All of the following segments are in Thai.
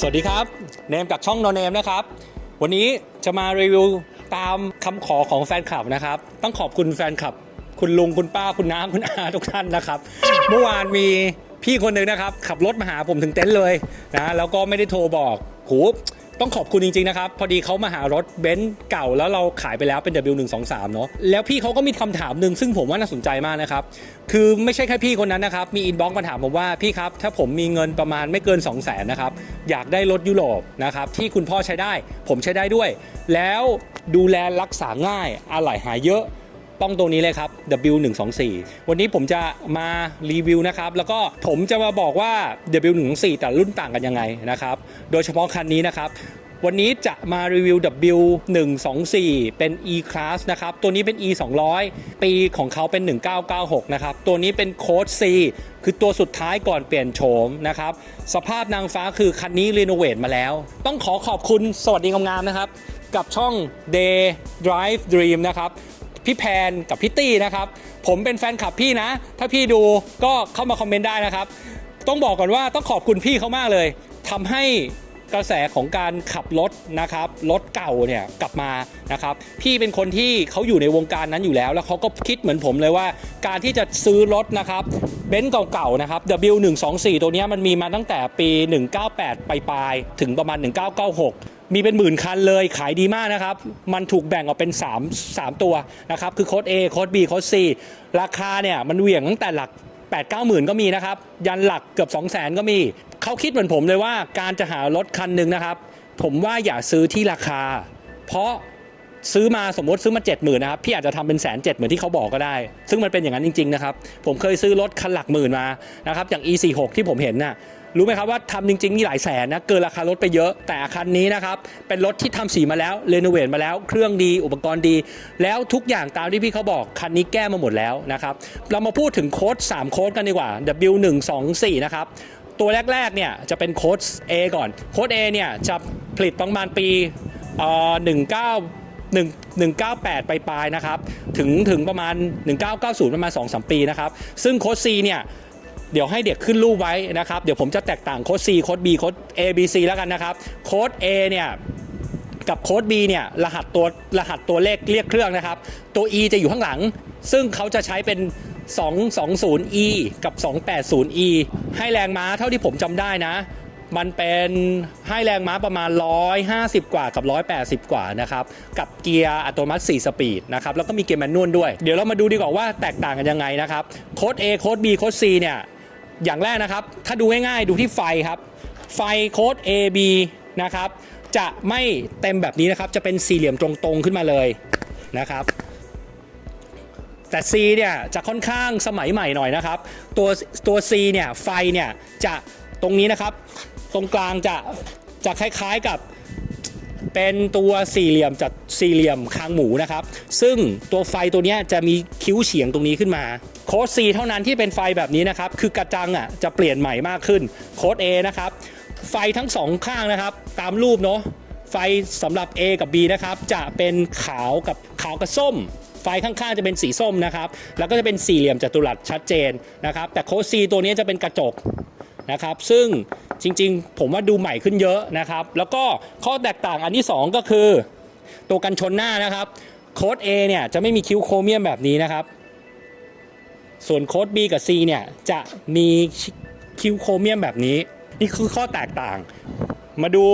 สวัสดีครับ เนมจากช่องโนเนมนะครับ วันนี้จะมารีวิวตามคำขอของแฟนคลับนะครับ ต้องขอบคุณแฟนคลับ คุณลุงคุณป้าคุณน้าคุณอาทุกท่านนะครับ เมื่อวานมีพี่คนหนึ่งนะครับ ขับรถมาหาผมถึงเต็นท์เลยนะแล้วก็ไม่ได้โทรบอกโห ต้องขอบคุณจริงๆนะครับ พอดีเขามาหารถเบนซ์เก่าแล้วเราขายไปแล้วเป็น W123 เนอะแล้วพี่เขาก็มีคำถามหนึ่งซึ่งผมว่าน่าสนใจมากนะครับ คือไม่ใช่แค่พี่คนนั้นนะครับ มีอินบ็อกซ์มาถามผมว่าพี่ครับ ถ้าผมมีเงินประมาณไม่เกิน 2 0 0 0 0นนะครับ อยากได้รถยุโรปนะครับที่คุณพ่อใช้ได้ ผมใช้ได้ด้วย แล้วดูแลรักษาง่ายอะไหล่หายเยอะ ต้องตัวนี้เลยครับ W124 วันนี้ผมจะมารีวิวนะครับ แล้วก็ผมจะมาบอกว่า W124 แต่รุ่นต่างกันยังไงนะครับ โดยเฉพาะคันนี้นะครับวันนี้จะมารีวิว W124 เป็น E-Class นะครับ ตัวนี้เป็น E200 ปีของเขาเป็น 1996 นะครับ ตัวนี้เป็นโค้ด C คือตัวสุดท้ายก่อนเปลี่ยนโฉมนะครับ สภาพนางฟ้าคือคันนี้รีโนเวทมาแล้ว ต้องขอขอบคุณสวัสดีงามๆนะครับ กับช่อง Day Drive Dream นะครับ พี่แพนกับพี่ตี้นะครับ ผมเป็นแฟนคลับพี่นะ ถ้าพี่ดูก็เข้ามาคอมเมนต์ได้นะครับ ต้องบอกก่อนว่าต้องขอบคุณพี่เขามากเลยทำให้กระแสของการขับรถนะครับรถเก่าเนี่ยกลับมานะครับ พี่เป็นคนที่เขาอยู่ในวงการนั้นอยู่แล้ว แล้วเขาก็คิดเหมือนผมเลยว่า การที่จะซื้อรถนะครับเบนซ์เก่าๆนะครับ W124 ตัวเนี้ยมันมีมาตั้งแต่ปี 198 ปลายๆถึงประมาณ 1996 มีเป็นหมื่นคันเลยขายดีมากนะครับ มันถูกแบ่งออกเป็น 3 3 ตัวนะครับ คือโค้ด A โค้ด B โค้ด C ราคาเนี่ยมันเหวี่ยงตั้งแต่หลัก 8 9 0 0 0 0 ก็มีนะครับ ยันหลักเกือบ 2 0 0 0 0 0 ก็มี เขาคิดเหมือนผมเลยว่าการจะหารถคันหนึ่งนะครับ ผมว่าอย่าซื้อที่ราคา เพราะซื้อมาสมมติซื้อมา 7 0,000นะครับพี่อาจจะทำเป็นแสนเจ็ดเหมือนที่เขาบอกก็ได้ ซึ่งมันเป็นอย่างนั้นจริงๆนะครับผมเคยซื้อรถคันหลักหมื่นมานะครับอย่าง E46 ที่ผมเห็นน่ะรู้ไหมครับว่าทำจริง ๆ นี่หลายแสนนะ เกินราคารถไปเยอะ แต่คันนี้นะครับ เป็นรถที่ทำสีมาแล้วเรโนเวทมาแล้ว เครื่องดีอุปกรณ์ดี แล้วทุกอย่างตามที่พี่เขาบอก คันนี้แก้มาหมดแล้วนะครับ เรามาพูดถึงโค้ด 3 โค้ดกันดีกว่า W124 นะครับ ตัวแรก ๆ เนี่ย จะเป็นโค้ด A ก่อน โค้ด A เนี่ย จะผลิตประมาณปีเอ่อ19 1 198ไปปลายๆนะครับ ถึงถึงประมาณ 1990 ประมาณ 2-3 ปีนะครับ ซึ่งโค้ด C เนี่ย เดี๋ยวให้เด็กขึ้นรูปไว้นะครับ เดี๋ยวผมจะแตกต่างโค้ด C โค้ด B โค้ด A B C แล้วกันนะครับ โค้ด A เนี่ยกับโค้ด B เนี่ยรหัสตัวรหัสตัวเลขเรียกเครื่องนะครับ ตัว E จะอยู่ข้างหลัง ซึ่งเขาจะใช้เป็น 220E กับ 280E ให้แรงม้าเท่าที่ผมจำได้นะ มันเป็นให้แรงม้าประมาณ 150 กว่ากับ 180 กว่านะครับ กับเกียร์อัตโนมัติ 4 สปีดนะครับ แล้วก็มีเกียร์แมนนวลด้วย เดี๋ยวเรามาดูดีกว่าว่าแตกต่างกันยังไงนะครับ โค้ด A โค้ด B โค้ด C เนี่ย อย่างแรกนะครับ ถ้าดูง่ายๆดูที่ไฟครับ ไฟโค้ด A B นะครับ จะไม่เต็มแบบนี้นะครับ จะเป็นสี่เหลี่ยมตรงๆขึ้นมาเลยนะครับ แต่ C เนี่ยจะค่อนข้างสมัยใหม่หน่อยนะครับ ตัวตัว C เนี่ยไฟเนี่ยจะตรงนี้นะครับ ตรงกลางจะจะคล้ายๆกับ เป็นตัวสี่เหลี่ยมจัดสี่เหลี่ยมคางหมูนะครับ ซึ่งตัวไฟตัวนี้จะมีคิ้วเฉียงตรงนี้ขึ้นมา โค้ด C เท่านั้นที่เป็นไฟแบบนี้นะครับ คือกระจังอะจะเปลี่ยนใหม่มากขึ้น โค้ด A นะครับ ไฟทั้งสองข้างนะครับ ตามรูปเนาะ ไฟสำหรับ A กับ B นะครับ จะเป็นขาวกับขาวกับส้มไฟข้างๆจะเป็นสีส้มนะครับ แล้วก็จะเป็นสี่เหลี่ยมจัตุรัสชัดเจนนะครับ แต่โค้ด C ตัวนี้จะเป็นกระจกนะครับ ซึ่ง จริงๆ ผมว่าดูใหม่ขึ้นเยอะนะครับ แล้วก็ข้อแตกต่างอันที่ 2 ก็คือ ตัวกันชนหน้านะครับโค้ด A เนี่ยจะไม่มีคิ้วโครเมียมแบบนี้นะครับ ส่วนโค้ด B กับ C เนี่ยจะมีคิ้วโครเมียมแบบนี้ นี่คือข้อแตกต่าง มาดู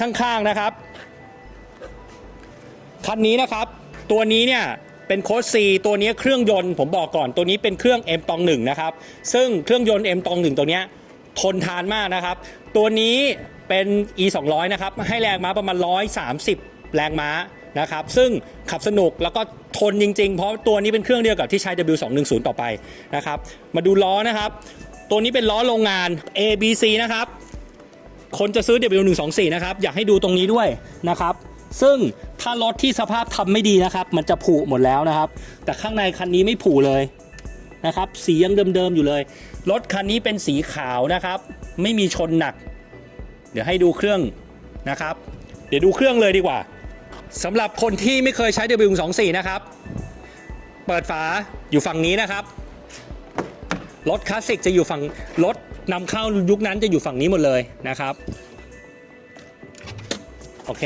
ข้างๆนะครับ คันนี้นะครับ ตัวนี้เนี่ยเป็นโค้ด C ตัวนี้เครื่องยนต์ผมบอกก่อนตัวนี้เป็นเครื่อง M ตองหนึ่งนะครับ ซึ่งเครื่องยนต์ M ตองหนึ่งตัวเนี้ย ทนทานมากนะครับ ตัวนี้เป็น E 200นะครับ ให้แรงม้าประมาณ 130 แรงม้านะครับ ซึ่งขับสนุกแล้วก็ทนจริง ๆ เพราะตัวนี้เป็นเครื่องเดียวกับที่ใช้ W 2 1 0 ต่อไปนะครับ มาดูล้อนะครับ ตัวนี้เป็นล้อโรงงาน A B C นะครับ คนจะซื้อ W124 นะครับ อยากให้ดูตรงนี้ด้วยนะครับ ซึ่งถ้ารถที่สภาพทำไม่ดีนะครับ มันจะผุหมดแล้วนะครับ แต่ข้างในคันนี้ไม่ผุเลยนะครับ สียังเดิมๆอยู่เลย รถคันนี้เป็นสีขาวนะครับ ไม่มีชนหนัก เดี๋ยวให้ดูเครื่องนะครับ เดี๋ยวดูเครื่องเลยดีกว่าสำหรับคนที่ไม่เคยใช้ W124 นะครับ เปิดฝาอยู่ฝั่งนี้นะครับ รถคลาสสิกจะอยู่ฝั่งรถนำเข้ายุคนั้นจะอยู่ฝั่งนี้หมดเลยนะครับ โอเค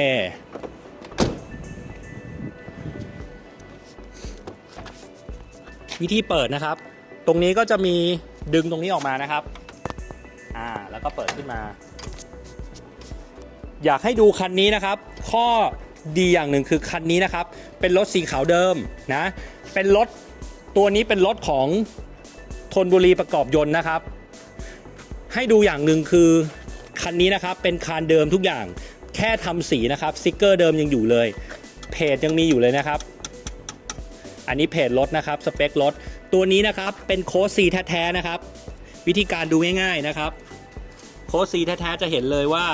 วิธีเปิดนะครับ ตรงนี้ก็จะมี ดึงตรงนี้ออกมานะครับ อ่า แล้วก็เปิดขึ้นมา อยากให้ดูคันนี้นะครับ ข้อดีอย่างหนึ่งคือคันนี้นะครับ เป็นรถสีขาวเดิมนะ เป็นรถตัวนี้เป็นรถของธนบุรีประกอบยนต์นะครับ ให้ดูอย่างหนึ่งคือคันนี้นะครับเป็นคานเดิมทุกอย่าง แค่ทำสีนะครับสติกเกอร์เดิมยังอยู่เลย เพจยังมีอยู่เลยนะครับ อันนี้เพจรถนะครับสเปครถตัวนี้นะครับเป็นโค้ดสีแท้ๆนะครับ วิธีการดูง่ายๆนะครับ โค้ดสีแท้ๆจะเห็นเลยว่า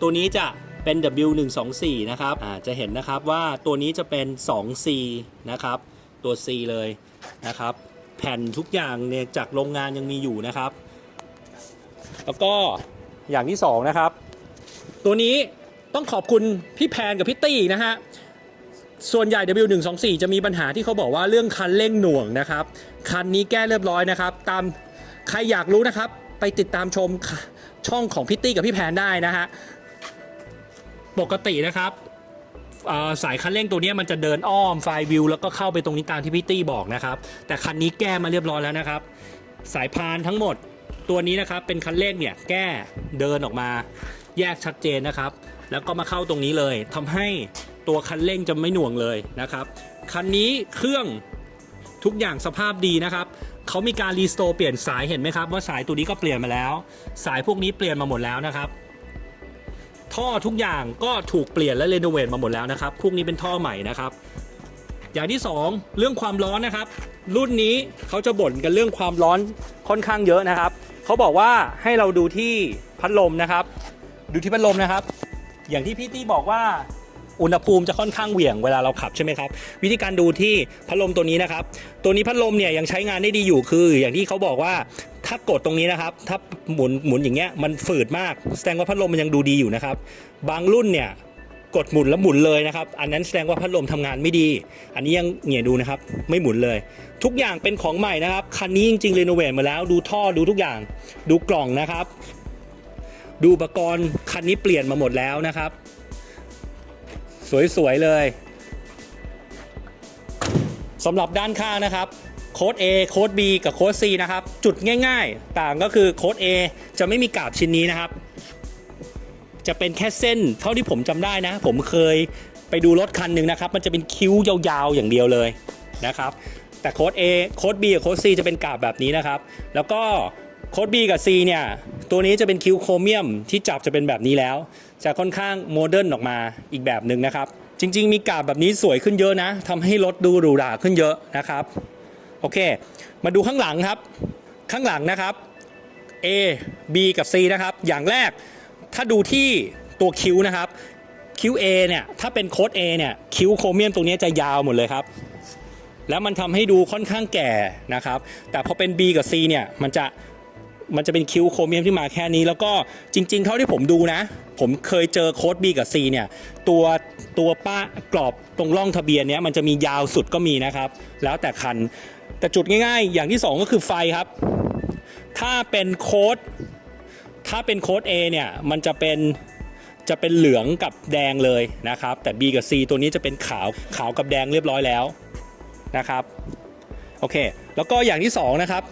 ตัวนี้จะเป็น W124 นะครับอ่าจะเห็นนะครับว่าตัวนี้จะเป็น 2C นะครับ ตัว C เลยนะครับ แผ่นทุกอย่างเนี่ยจากโรงงานยังมีอยู่นะครับ แล้วก็อย่างที่ 2 นะครับ ตัวนี้ต้องขอบคุณพี่แพนกับพี่ตี้นะฮะ ส่วนใหญ่ W124 จะมีปัญหาที่เขาบอกว่าเรื่องคันเร่งหน่วงนะครับ คันนี้แก้เรียบร้อยนะครับ ตามใครอยากรู้นะครับ ไปติดตามชมช่องของพี่ตี้กับพี่แพนได้นะฮะ ปกตินะครับสายคันเร่งตัวนี้มันจะเดินอ้อมไฟวิวแล้วก็เข้าไปตรงนี้ตามที่พี่ตี้บอกนะครับ แต่คันนี้แก้มาเรียบร้อยแล้วนะครับ สายพานทั้งหมดตัวนี้นะครับเป็นคันเร่งเนี่ยแก้เดินออกมาแยกชัดเจนนะครับ แล้วก็มาเข้าตรงนี้เลยทำให้ ตัวคันเร่งจะไม่หน่วงเลยนะครับ คันนี้เครื่องทุกอย่างสภาพดีนะครับ เขามีการรีสโตร์เปลี่ยนสายเห็นไหมครับ ว่าสายตัวนี้ก็เปลี่ยนมาแล้ว สายพวกนี้เปลี่ยนมาหมดแล้วนะครับ ท่อทุกอย่างก็ถูกเปลี่ยนและเรโนเวทมาหมดแล้วนะครับ พวกนี้เป็นท่อใหม่นะครับ อย่างที่ 2 เรื่องความร้อนนะครับ รุ่นนี้เขาจะบ่นกันเรื่องความร้อนค่อนข้างเยอะนะครับ เขาบอกว่าให้เราดูที่พัดลมนะครับ ดูที่พัดลมนะครับ อย่างที่พี่ตี้บอกว่า อุณหภูมิจะค่อนข้างเหวี่ยงเวลาเราขับใช่ไหมครับ วิธีการดูที่พัดลมตัวนี้นะครับ ตัวนี้พัดลมเนี่ยยังใช้งานได้ดีอยู่คือ อย่างที่เขาบอกว่าถ้ากดตรงนี้นะครับ ถ้าหมุนหมุนอย่างเงี้ยมันฝืดมากแสดงว่าพัดลมมันยังดูดีอยู่นะครับ บางรุ่นเนี่ยกดหมุนแล้วหมุนเลยนะครับ อันนั้นแสดงว่าพัดลมทำงานไม่ดี อันนี้ยังเหงี่ยดูนะครับ ไม่หมุนเลย ทุกอย่างเป็นของใหม่นะครับ คันนี้จริงๆเรโนเวทมาแล้ว ดูท่อดูทุกอย่าง ดูกล่องนะครับ ดูอุปกรณ์คันนี้เปลี่ยนมาหมดแล้วนะครับ สวยๆเลยสำหรับด้านข้างนะครับโค้ด A โค้ด B กับโค้ด C นะครับ จุดง่ายๆ ต่างก็คือโค้ด A จะไม่มีกาบชิ้นนี้นะครับ จะเป็นแค่เส้นเท่าที่ผมจำได้นะ ผมเคยไปดูรถคันหนึ่งนะครับ มันจะเป็นคิ้วยาวๆอย่างเดียวเลยนะครับแต่โค้ด A โค้ด B กับโค้ด C จะเป็นกาบแบบนี้นะครับ แล้วก็โค้ด B กับ C เนี่ย ตัวนี้จะเป็นคิ้วโครเมียมที่จับจะเป็นแบบนี้แล้ว จะค่อนข้างโมเดิร์นออกมาอีกแบบหนึ่งนะครับ จริง ๆ มีกาบแบบนี้สวยขึ้นเยอะนะทำให้รถดูหรูหราขึ้นเยอะนะครับโอเค มาดูข้างหลังครับ ข้างหลังนะครับ A B กับ C นะครับ อย่างแรกถ้าดูที่ตัวคิ้วนะครับคิ้ว A เนี่ยถ้าเป็นโค้ด A เนี่ยคิ้วโครเมียมตรงนี้จะยาวหมดเลยครับ แล้วมันทำให้ดูค่อนข้างแก่นะครับ แต่พอเป็น B กับ C เนี่ยมันจะ มันจะเป็นคิ้วโครเมียมที่มาแค่นี้ แล้วก็จริง ๆ เท่าที่ผมดูนะ ผมเคยเจอโค้ด B กับ C เนี่ย ตัวตัวป้ากรอบตรงร่องทะเบียนเนี้ยมันจะมียาวสุดก็มีนะครับ แล้วแต่คัน แต่จุดง่ายๆ อย่างที่สองก็คือไฟครับ ถ้าเป็นโค้ดถ้าเป็นโค้ด A เนี่ยมันจะเป็นจะเป็นเหลืองกับแดงเลยนะครับ แต่ B กับ C ตัวนี้จะเป็นขาวขาวกับแดงเรียบร้อยแล้วนะครับโอเค แล้วก็อย่างที่สองนะครับ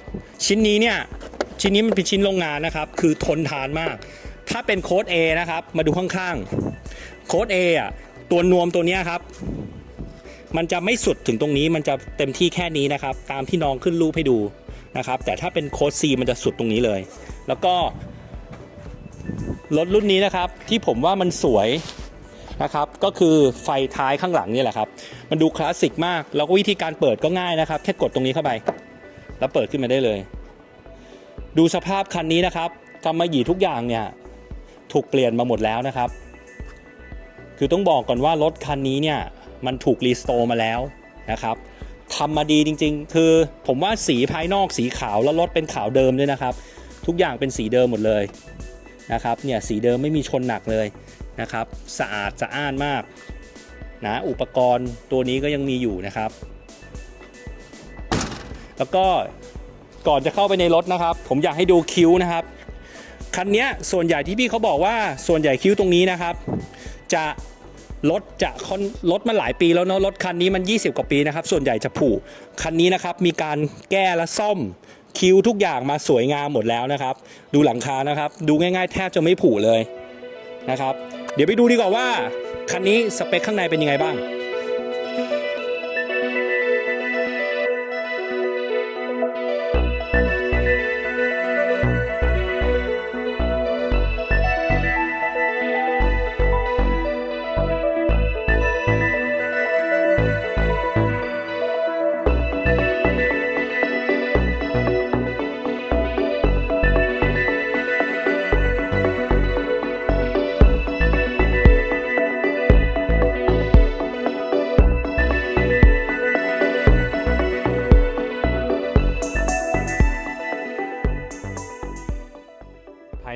ชิ้นนี้เนี่ย ชิ้นนี้มันเป็นชิ้นโรงงานนะครับ คือทนทานมาก ถ้าเป็นโค้ด A นะครับ มาดูข้างๆ โค้ด A อะ ตัวนวมตัวนี้ครับ มันจะไม่สุดถึงตรงนี้ มันจะเต็มที่แค่นี้นะครับ ตามที่น้องขึ้นรูปให้ดูนะครับ แต่ถ้าเป็นโค้ด C มันจะสุดตรงนี้เลย แล้วก็รถรุ่นนี้นะครับที่ผมว่ามันสวยนะครับก็คือไฟท้ายข้างหลังนี่แหละครับ มันดูคลาสสิกมาก แล้วก็วิธีการเปิดก็ง่ายนะครับ แค่กดตรงนี้เข้าไป แล้วเปิดขึ้นมาได้เลย ดูสภาพคันนี้นะครับกำมะหยี่ทุกอย่างเนี่ยถูกเปลี่ยนมาหมดแล้วนะครับ คือต้องบอกก่อนว่ารถคันนี้เนี่ยมันถูกรีสโตร์มาแล้วนะครับทำมาดีจริง ๆ คือผมว่าสีภายนอกสีขาวแล้วรถเป็นขาวเดิมด้วยนะครับ ทุกอย่างเป็นสีเดิมหมดเลยนะครับเนี่ยสีเดิมไม่มีชนหนักเลยนะครับ สะอาดสะอ้านมากนะอุปกรณ์ตัวนี้ก็ยังมีอยู่นะครับ แล้วก็ ก่อนจะเข้าไปในรถนะครับ ผมอยากให้ดูคิ้วนะครับ คันนี้ส่วนใหญ่ที่พี่เขาบอกว่าส่วนใหญ่คิ้วตรงนี้นะครับ จะรถจะค่อนรถมันหลายปีแล้วเนาะรถคันนี้มัน 20 กว่าปีนะครับ ส่วนใหญ่จะผุคันนี้นะครับมีการแก้และซ่อมคิ้วทุกอย่างมาสวยงามหมดแล้วนะครับ ดูหลังคานะครับ ดูง่ายๆ แทบจะไม่ผุเลยนะครับ เดี๋ยวไปดูดีกว่าว่าคันนี้สเปคข้างในเป็นยังไงบ้าง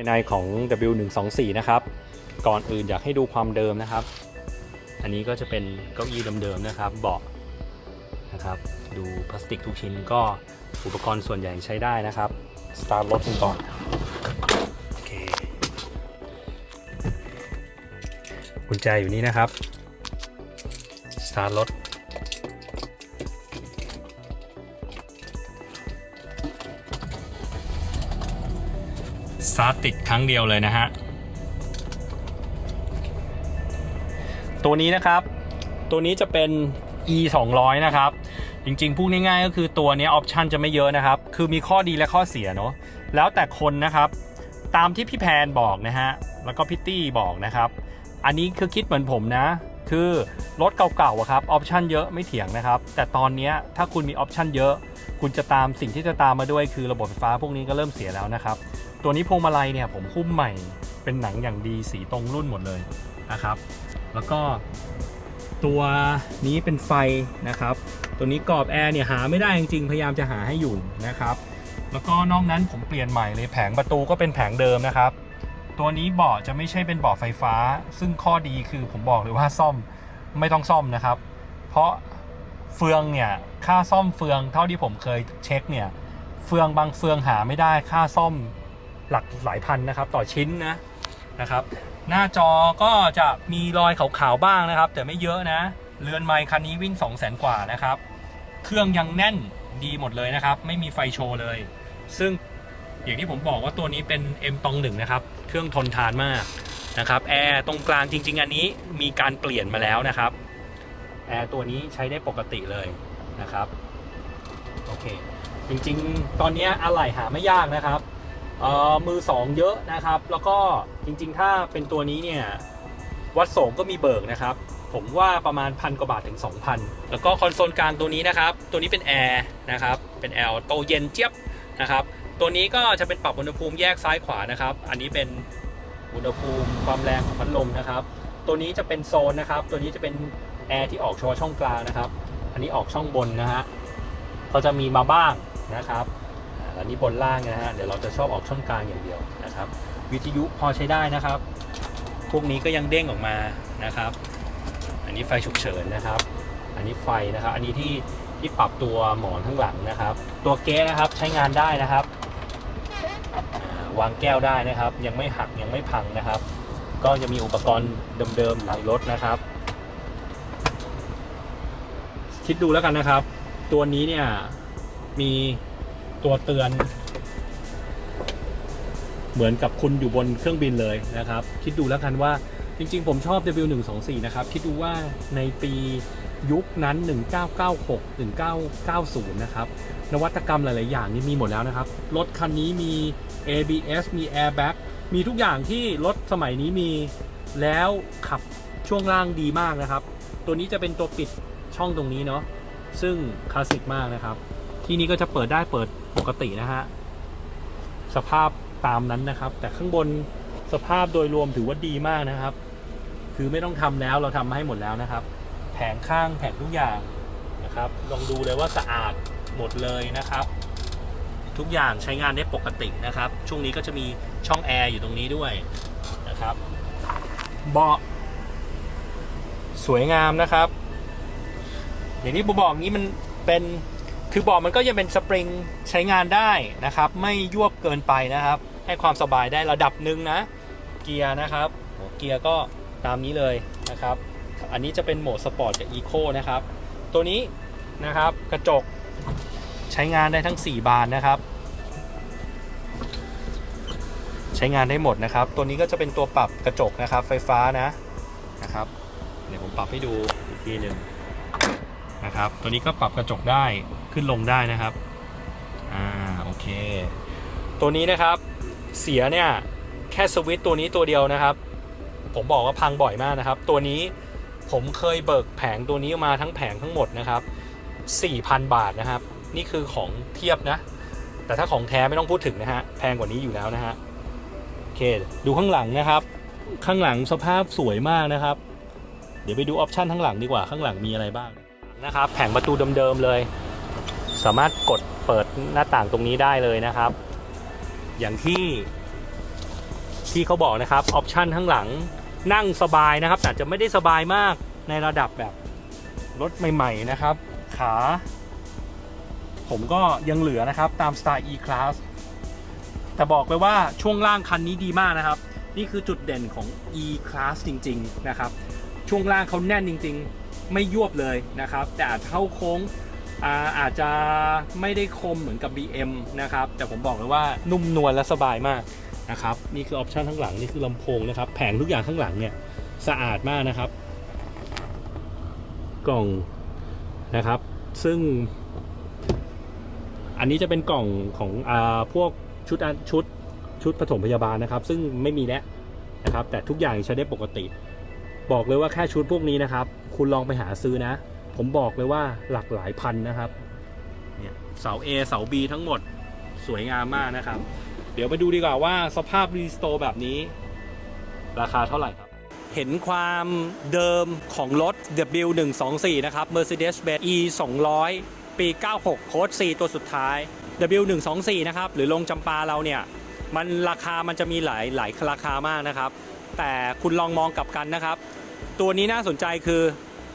ในของ W124 นะครับ ก่อนอื่นอยากให้ดูความเดิมนะครับ อันนี้ก็จะเป็นเก้าอี้เดิมๆนะครับ เบาะนะครับ ดูพลาสติกทุกชิ้นก็อุปกรณ์ส่วนใหญ่ใช้ได้นะครับ สตาร์ทรถกันก่อนโอเคกุญแจอยู่นี่นะครับ สตาร์ทรถาร์ทติดครั้งเดียวเลยนะฮะ ตัวนี้นะครับ ตัวนี้จะเป็น e 2 0 0นะครับ จริงๆ พูดง่ายๆ ก็คือตัวนี้ออปชันจะไม่เยอะนะครับ คือมีข้อดีและข้อเสียเนาะ แล้วแต่คนนะครับ ตามที่พี่แพนบอกนะฮะ แล้วก็พี่ตี้บอกนะครับ อันนี้คือคิดเหมือนผมนะ คือรถเก่าๆอะครับ ออปชันเยอะไม่เถียงนะครับ แต่ตอนนี้ถ้าคุณมีออปชันเยอะ คุณจะตามสิ่งที่จะตามมาด้วยคือระบบไฟฟ้าพวกนี้ก็เริ่มเสียแล้วนะครับ ตัวนี้พวงมาลัยเนี่ยผมหุ้มใหม่เป็นหนังอย่างดีสีตรงรุ่นหมดเลยนะครับ แล้วก็ตัวนี้เป็นไฟนะครับ ตัวนี้กรอบแอร์เนี่ยหาไม่ได้จริงๆ พยายามจะหาให้อยู่นะครับ แล้วก็นอกนั้นผมเปลี่ยนใหม่เลยแผงประตูก็เป็นแผงเดิมนะครับ ตัวนี้เบาะจะไม่ใช่เป็นเบาะไฟฟ้า ซึ่งข้อดีคือผมบอกเลยว่าซ่อมไม่ต้องซ่อมนะครับ เพราะเฟืองเนี่ยค่าซ่อมเฟืองเท่าที่ผมเคยเช็คเนี่ยเฟืองบางเฟืองหาไม่ได้ค่าซ่อม หลักหลายพันนะครับต่อชิ้นนะนะครับ หน้าจอก็จะมีรอยขาวๆบ้างนะครับ แต่ไม่เยอะนะเรือนไมค์คันนี้วิ่ง 2 0 0 0 0 0 กว่านะครับ เครื่องยังแน่นดีหมดเลยนะครับ ไม่มีไฟโชว์เลย ซึ่งอย่างที่ผมบอกว่าตัวนี้เป็น M ตองหนึ่งนะครับ เครื่องทนทานมากนะครับ แอร์ตรงกลางจริง ๆ อันนี้มีการเปลี่ยนมาแล้วนะครับ แอร์ตัวนี้ใช้ได้ปกติเลยนะครับ โอเค จริงๆ ตอนนี้อะไหล่หาไม่ยากนะครับ เอ่อมือ2เยอะนะครับ แล้วก็จริงๆ ถ้าเป็นตัวนี้เนี่ยวัดโสมก็มีเบิกนะครับ ผมว่าประมาณพันกว่าบาทถึง 2,000 แล้วก็คอนโซลกลางตัวนี้นะครับ ตัวนี้เป็นแอร์นะครับ เป็นแอร์โตเย็นเจี๊ยบนะครับ ตัวนี้ก็จะเป็นปรับอุณหภูมิแยกซ้ายขวานะครับ อันนี้เป็นอุณหภูมิความแรงของพัดลมนะครับ ตัวนี้จะเป็นโซนนะครับ ตัวนี้จะเป็นแอร์ที่ออกเฉพาะช่องกลางนะครับ อันนี้ออกช่องบนนะฮะ ก็จะมีมาบ้างนะครับ อันนี้บนล่างนะฮะ เดี๋ยวเราจะชอบออกช่องกลางอย่างเดียวนะครับ วิทยุพอใช้ได้นะครับ พวกนี้ก็ยังเด้งออกมานะครับ อันนี้ไฟฉุกเฉินนะครับ อันนี้ไฟนะครับ อันนี้ที่ที่ปรับตัวหมอนข้างหลังนะครับ ตัวเก๊นะครับใช้งานได้นะครับ วางแก้วได้นะครับ ยังไม่หักยังไม่พังนะครับ ก็จะมีอุปกรณ์เดิมๆหลังรถนะครับ คิดดูแล้วกันนะครับ ตัวนี้เนี่ยมี ตัวเตือน เหมือนกับคุณอยู่บนเครื่องบินเลยนะครับ คิดดูแล้วกันว่าจริงๆ ผมชอบ W124 นะครับ คิดดูว่าในปียุคนั้น 1996 1990 นะครับ นวัตกรรมหลาย ๆ อย่างนี่มีหมดแล้วนะครับ รถคันนี้มี ABS มี Airbag มีทุกอย่างที่รถสมัยนี้มีแล้วขับช่วงล่างดีมากนะครับ ตัวนี้จะเป็นตัวปิดช่องตรงนี้เนาะซึ่งคลาสสิกมากนะครับ ที่นี้ก็จะเปิดได้เปิดปกตินะฮะ สภาพตามนั้นนะครับ แต่ข้างบนสภาพโดยรวมถือว่าดีมากนะครับ คือไม่ต้องทำแล้วเราทำมาให้หมดแล้วนะครับ แผงข้างแผงทุกอย่างนะครับ ลองดูเลยว่าสะอาดหมดเลยนะครับ ทุกอย่างใช้งานได้ปกตินะครับ ช่วงนี้ก็จะมีช่องแอร์อยู่ตรงนี้ด้วยนะครับเบาะสวยงามนะครับ อย่างที่ผมบอกนี้มันเป็น คือเบาะมันก็ยังเป็นสปริงใช้งานได้นะครับ ไม่ยวบเกินไปนะครับ ให้ความสบายได้ระดับหนึ่งนะ เกียร์นะครับเกียร์ก็ตามนี้เลยนะครับ อันนี้จะเป็นโหมดสปอร์ตกับอีโคนะครับ ตัวนี้นะครับกระจกใช้งานได้ทั้ง 4 บานนะครับ ใช้งานได้หมดนะครับ ตัวนี้ก็จะเป็นตัวปรับกระจกนะครับ ไฟฟ้านะนะครับเดี๋ยวผมปรับให้ดูอีกทีหนึ่งนะครับ ตัวนี้ก็ปรับกระจกได้ ขึ้นลงได้นะครับ อ่า โอเค ตัวนี้นะครับ เสียเนี่ย แค่สวิตตัวนี้ตัวเดียวนะครับ ผมบอกว่าพังบ่อยมากนะครับ ตัวนี้ผมเคยเบิกแผงตัวนี้มาทั้งแผงทั้งหมดนะครับ 4,000 บาทนะครับ นี่คือของเทียบนะ แต่ถ้าของแท้ไม่ต้องพูดถึงนะฮะ แพงกว่านี้อยู่แล้วนะฮะ โอเค ดูข้างหลังนะครับ ข้างหลังสภาพสวยมากนะครับ เดี๋ยวไปดูออปชันข้างหลังดีกว่า ข้างหลังมีอะไรบ้างนะครับ แผงประตูเดิมๆเลย สามารถกดเปิดหน้าต่างตรงนี้ได้เลยนะครับ อย่างที่ที่เขาบอกนะครับออปชันข้างหลังนั่งสบายนะครับแต่อาจจะไม่ได้สบายมากในระดับแบบรถใหม่ ๆ นะครับ ขา ผมก็ยังเหลือนะครับตามสไตล์ E-Class แต่บอกเลยว่าช่วงล่างคันนี้ดีมากนะครับ นี่คือจุดเด่นของ E-Class จริง ๆ นะครับ ช่วงล่างเขาแน่นจริง ๆ ไม่ยวบเลยนะครับ แต่อาจเข้าโค้ง อาจจะไม่ได้คมเหมือนกับ BM นะครับ แต่ผมบอกเลยว่านุ่มนวลและสบายมากนะครับนี่คือออปชันข้างหลังนี่คือลำโพงนะครับ แผงทุกอย่างข้างหลังเนี่ยสะอาดมากนะครับ กล่องนะครับ ซึ่ง อันนี้จะเป็นกล่องของอ่าพวกชุดชุดชุดปฐมพยาบาลนะครับ ซึ่งไม่มีแล้วนะครับ แต่ทุกอย่างใช้ได้ปกติ บอกเลยว่าแค่ชุดพวกนี้นะครับ คุณลองไปหาซื้อนะ ผมบอกเลยว่าหลักหลายพันนะครับเนี่ยเสา A เสา B ทั้งหมดสวยงามมากนะครับ เดี๋ยวไปดูดีกว่าว่าสภาพรีสโตร์แบบนี้ ราคาเท่าไหร่ครับ เห็นความเดิมของรถ W124 นะครับ Mercedes-Benz E 200 ปี 96 โค้ด 4 ตัวสุดท้าย W124 นะครับ หรือลงจำปาเราเนี่ย มันราคามันจะมีหลายหลายราคามากนะครับ แต่คุณลองมองกลับกันนะครับ ตัวนี้น่าสนใจคือ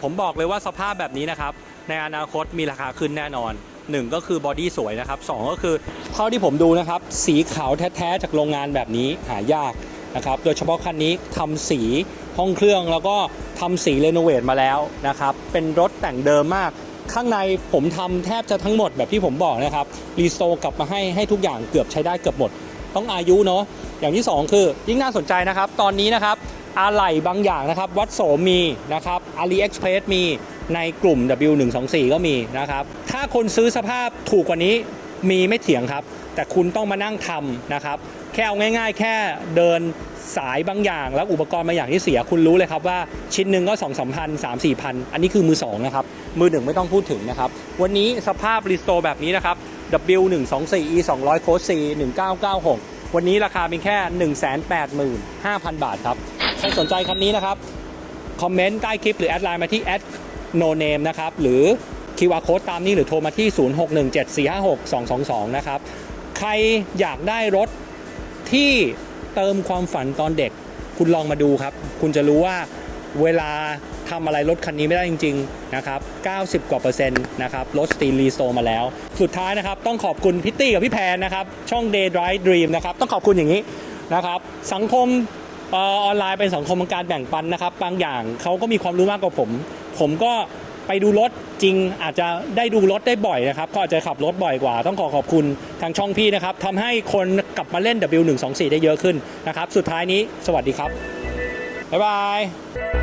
ผมบอกเลยว่าสภาพแบบนี้นะครับ ในอนาคตมีราคาขึ้นแน่นอน 1 ก็คือบอดี้สวยนะครับ2ก็คือเท่าที่ผมดูนะครับ สีขาวแท้ๆจากโรงงานแบบนี้หายากนะครับ โดยเฉพาะคันนี้ทำสีห้องเครื่องแล้วก็ทำสีเรโนเวทมาแล้วนะครับ เป็นรถแต่งเดิมมาก ข้างในผมทำแทบจะทั้งหมดแบบที่ผมบอกนะครับ รีสโตกลับมาให้ให้ทุกอย่างเกือบใช้ได้เกือบหมด ต้องอายุเนาะอย่างที่ 2 คือยิ่งน่าสนใจนะครับ ตอนนี้นะครับ อะไหล่บางอย่างนะครับ วัดโสมมีนะครับ AliExpress มีในกลุ่ม W124 ก็มีนะครับ ถ้าคนซื้อสภาพถูกกว่านี้มีไม่เถียงครับ แต่คุณต้องมานั่งทำนะครับ แค่เอาง่ายๆ แค่เดินสายบางอย่าง แล้วอุปกรณ์บางอย่างที่เสียคุณรู้เลยครับว่าชิ้นหนึ่งก็ 2 3 0 0 0 3 4พันอันนี้คือมือ 2 นะครับ มือหนึ่งไม่ต้องพูดถึงนะครับ วันนี้สภาพรีสโตร์แบบนี้นะครับ W124 E 200 Code C 1996 วันนี้ราคาเป็นแค่ 185,000 บาทครับ สนใจคันนี้นะครับ คอมเมนต์ใต้คลิปหรือแอดไลน์มาที่ no name นะครับ หรือ QR code ตามนี้หรือโทรมาที่ 0617456222 นะครับ ใครอยากได้รถที่เติมความฝันตอนเด็ก คุณลองมาดูครับ คุณจะรู้ว่าเวลาทำอะไรรถคันนี้ไม่ได้จริง ๆ นะครับ 90 กว่าเปอร์เซ็นต์นะครับ รถสตีลรีโซมาแล้ว สุดท้ายนะครับ ต้องขอบคุณพิตตี้กับพี่แพนนะครับ ช่อง Day Drive Dream นะครับ ต้องขอบคุณอย่างนี้นะครับ สังคม ออนไลน์เป็นสังคมของการแบ่งปันนะครับ บางอย่างเขาก็มีความรู้มากกว่าผม ผมก็ไปดูรถจริงอาจจะได้ดูรถได้บ่อยนะครับ ก็อาจจะขับรถบ่อยกว่า ต้องขอขอบคุณทางช่องพี่นะครับทำให้คนกลับมาเล่น W124 ได้เยอะขึ้นนะครับ สุดท้ายนี้สวัสดีครับ บ๊ายบาย